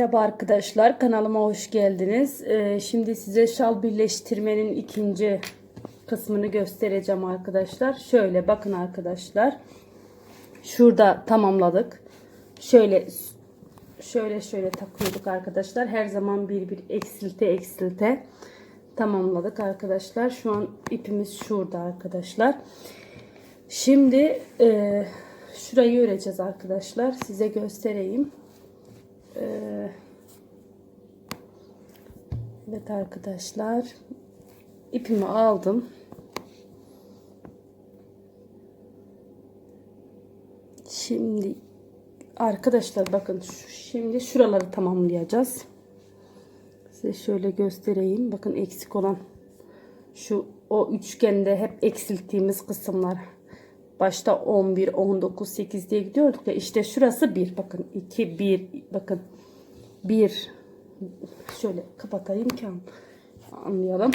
Merhaba arkadaşlar kanalıma hoş geldiniz. Ee, şimdi size şal birleştirmenin ikinci kısmını göstereceğim arkadaşlar. Şöyle bakın arkadaşlar. Şurada tamamladık. Şöyle şöyle şöyle takıyorduk arkadaşlar. Her zaman bir bir eksilte eksilte tamamladık arkadaşlar. Şu an ipimiz şurada arkadaşlar. Şimdi e, şurayı öreceğiz arkadaşlar. Size göstereyim. Ee, evet arkadaşlar ipimi aldım. Şimdi arkadaşlar bakın şimdi şuraları tamamlayacağız. Size şöyle göstereyim. Bakın eksik olan şu o üçgende hep eksilttiğimiz kısımlar başta 11 19 8 diye gidiyorduk ya işte şurası 1 bakın 2 1 bakın. 1 şöyle kapatayım ki anlayalım.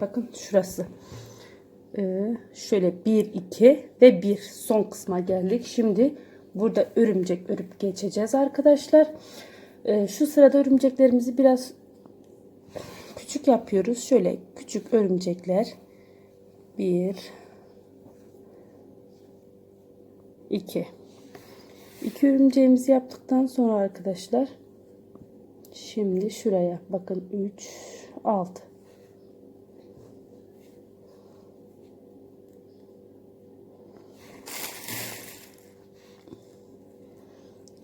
Bakın şurası. Ee, şöyle 1 2 ve 1 son kısma geldik. Şimdi burada örümcek örüp geçeceğiz arkadaşlar. Ee, şu sırada örümceklerimizi biraz küçük yapıyoruz. Şöyle küçük örümcekler. 1 2 2 örümceğimizi yaptıktan sonra arkadaşlar şimdi şuraya bakın 3 6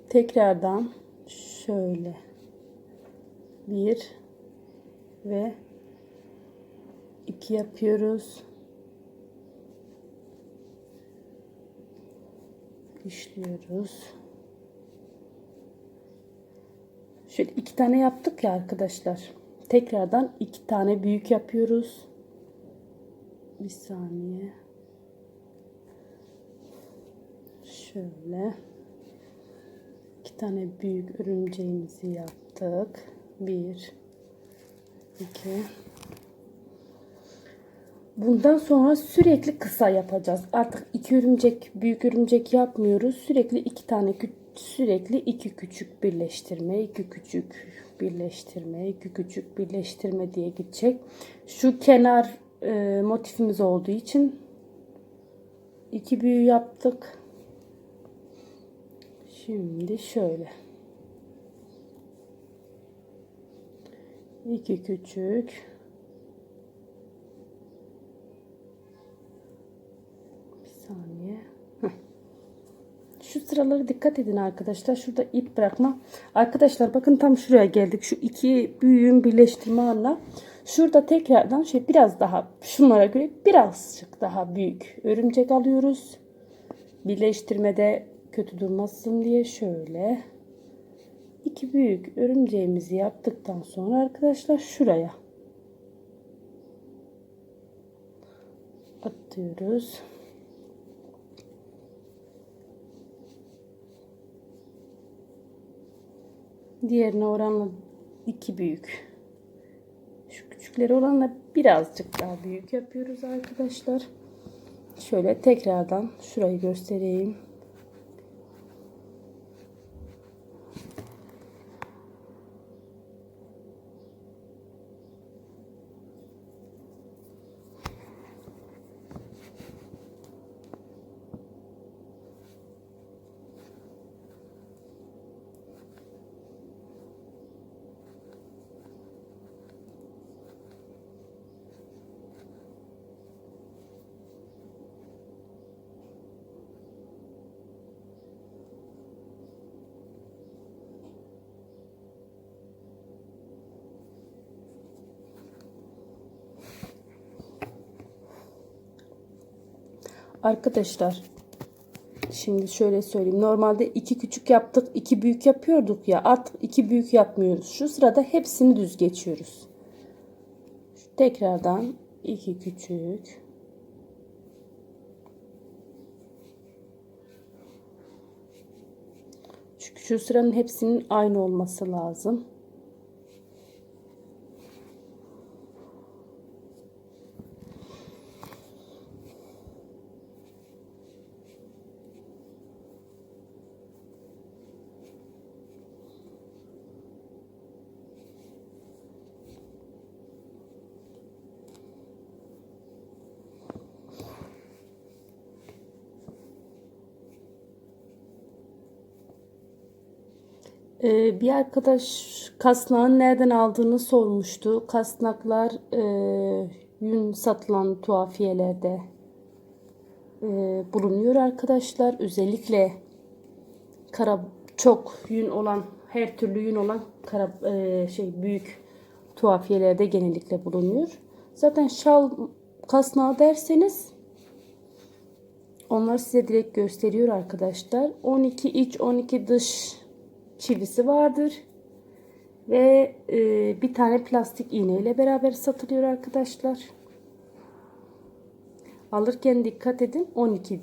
tekrardan şöyle 1 ve 2 yapıyoruz işliyoruz. Şöyle iki tane yaptık ya arkadaşlar. Tekrardan iki tane büyük yapıyoruz. Bir saniye. Şöyle. iki tane büyük örümceğimizi yaptık. Bir, iki. Bundan sonra sürekli kısa yapacağız. Artık iki örümcek, büyük örümcek yapmıyoruz. Sürekli iki tane sürekli iki küçük birleştirme, iki küçük birleştirme, iki küçük birleştirme diye gidecek. Şu kenar e, motifimiz olduğu için iki büyü yaptık. Şimdi şöyle. iki küçük sıraları dikkat edin arkadaşlar. Şurada ip bırakma. Arkadaşlar bakın tam şuraya geldik. Şu iki büyüğün birleştirme anla. Şurada tekrardan şey biraz daha şunlara göre birazcık daha büyük örümcek alıyoruz. Birleştirmede kötü durmasın diye şöyle iki büyük örümceğimizi yaptıktan sonra arkadaşlar şuraya atıyoruz. Diğerine oranla iki büyük. Şu küçükleri oranla birazcık daha büyük yapıyoruz arkadaşlar. Şöyle tekrardan şurayı göstereyim. Arkadaşlar şimdi şöyle söyleyeyim. Normalde iki küçük yaptık, iki büyük yapıyorduk ya. Artık iki büyük yapmıyoruz. Şu sırada hepsini düz geçiyoruz. Tekrardan iki küçük. Çünkü şu sıranın hepsinin aynı olması lazım. Ee, bir arkadaş kasnağın nereden aldığını sormuştu. Kasnaklar e, yün satılan tuhafiyelerde e, bulunuyor arkadaşlar. Özellikle kara çok yün olan her türlü yün olan kara e, şey büyük tuhafiyelerde genellikle bulunuyor. Zaten şal kasnağı derseniz onlar size direkt gösteriyor arkadaşlar. 12 iç 12 dış çivisi vardır. Ve e, bir tane plastik iğne ile beraber satılıyor arkadaşlar. Alırken dikkat edin 12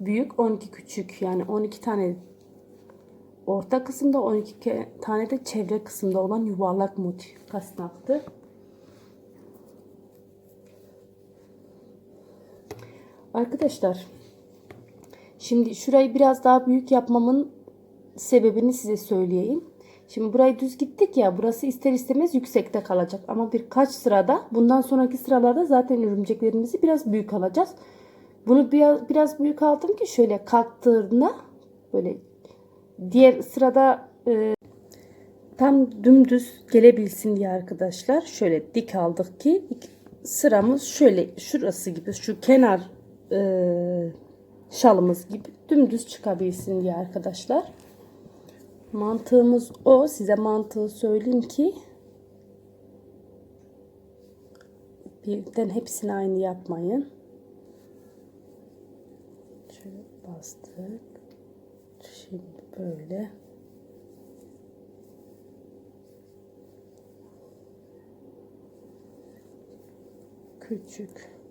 büyük 12 küçük yani 12 tane orta kısımda 12 ke- tane de çevre kısımda olan yuvarlak motif kasnaktı. Arkadaşlar şimdi şurayı biraz daha büyük yapmamın sebebini size söyleyeyim. Şimdi burayı düz gittik ya burası ister istemez yüksekte kalacak. Ama birkaç sırada bundan sonraki sıralarda zaten örümceklerimizi biraz büyük alacağız. Bunu biraz, biraz büyük aldım ki şöyle kalktığında böyle diğer sırada e, tam dümdüz gelebilsin diye arkadaşlar. Şöyle dik aldık ki sıramız şöyle şurası gibi şu kenar e, şalımız gibi dümdüz çıkabilsin diye arkadaşlar. Mantığımız o. Size mantığı söyleyeyim ki birden hepsini aynı yapmayın. Şöyle bastık. Şimdi böyle. Küçük.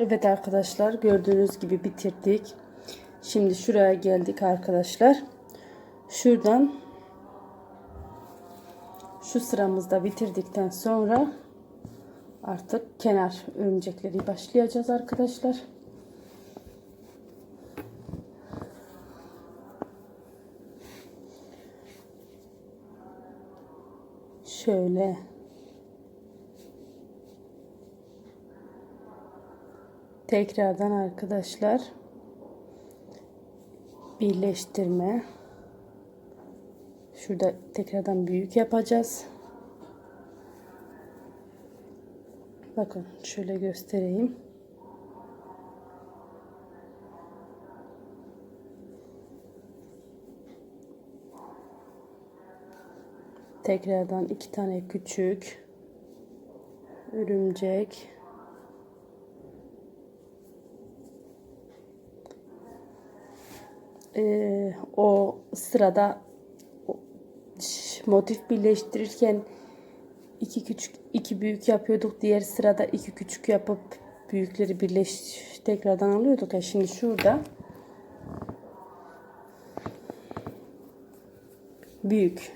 Evet arkadaşlar gördüğünüz gibi bitirdik. Şimdi şuraya geldik arkadaşlar. Şuradan şu sıramızda bitirdikten sonra artık kenar örümcekleri başlayacağız arkadaşlar. Şöyle tekrardan arkadaşlar birleştirme. Şurada tekrardan büyük yapacağız. Bakın şöyle göstereyim. Tekrardan iki tane küçük örümcek Ee, o sırada motif birleştirirken iki küçük iki büyük yapıyorduk. Diğer sırada iki küçük yapıp büyükleri birleş tekrardan alıyorduk. Ya şimdi şurada büyük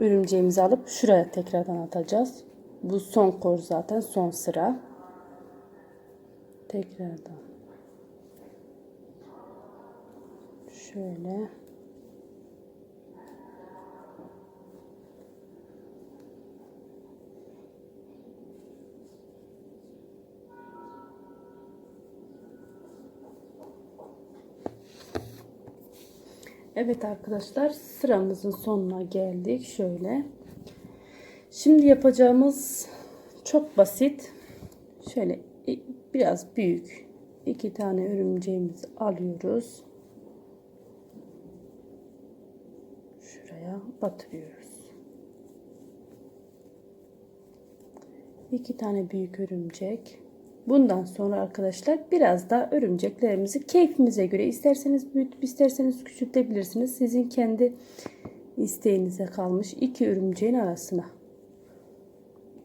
örümceğimizi alıp şuraya tekrardan atacağız. Bu son kor zaten son sıra. Tekrardan. Şöyle. Evet arkadaşlar sıramızın sonuna geldik. Şöyle. Şimdi yapacağımız çok basit. Şöyle i- biraz büyük iki tane örümceğimizi alıyoruz. Şuraya batırıyoruz. İki tane büyük örümcek. Bundan sonra arkadaşlar biraz da örümceklerimizi keyfimize göre isterseniz büyütüp isterseniz küçültebilirsiniz. Sizin kendi isteğinize kalmış iki örümceğin arasına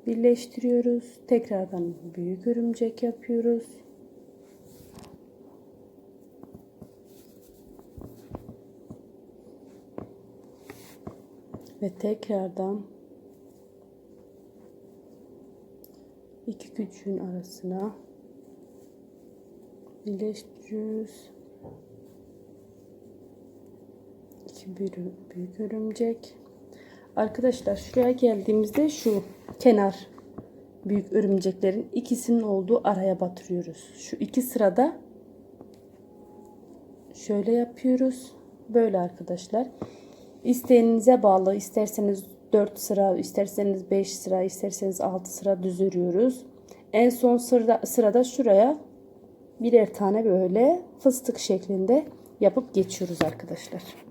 birleştiriyoruz. Tekrardan büyük örümcek yapıyoruz. Ve tekrardan iki küçüğün arasına birleştiriyoruz. İki büyük, büyük örümcek. Arkadaşlar şuraya geldiğimizde şu kenar büyük örümceklerin ikisinin olduğu araya batırıyoruz. Şu iki sırada şöyle yapıyoruz. Böyle arkadaşlar. İsteğinize bağlı. İsterseniz 4 sıra, isterseniz 5 sıra, isterseniz 6 sıra düz örüyoruz. En son sırada, sırada şuraya birer tane böyle fıstık şeklinde yapıp geçiyoruz arkadaşlar.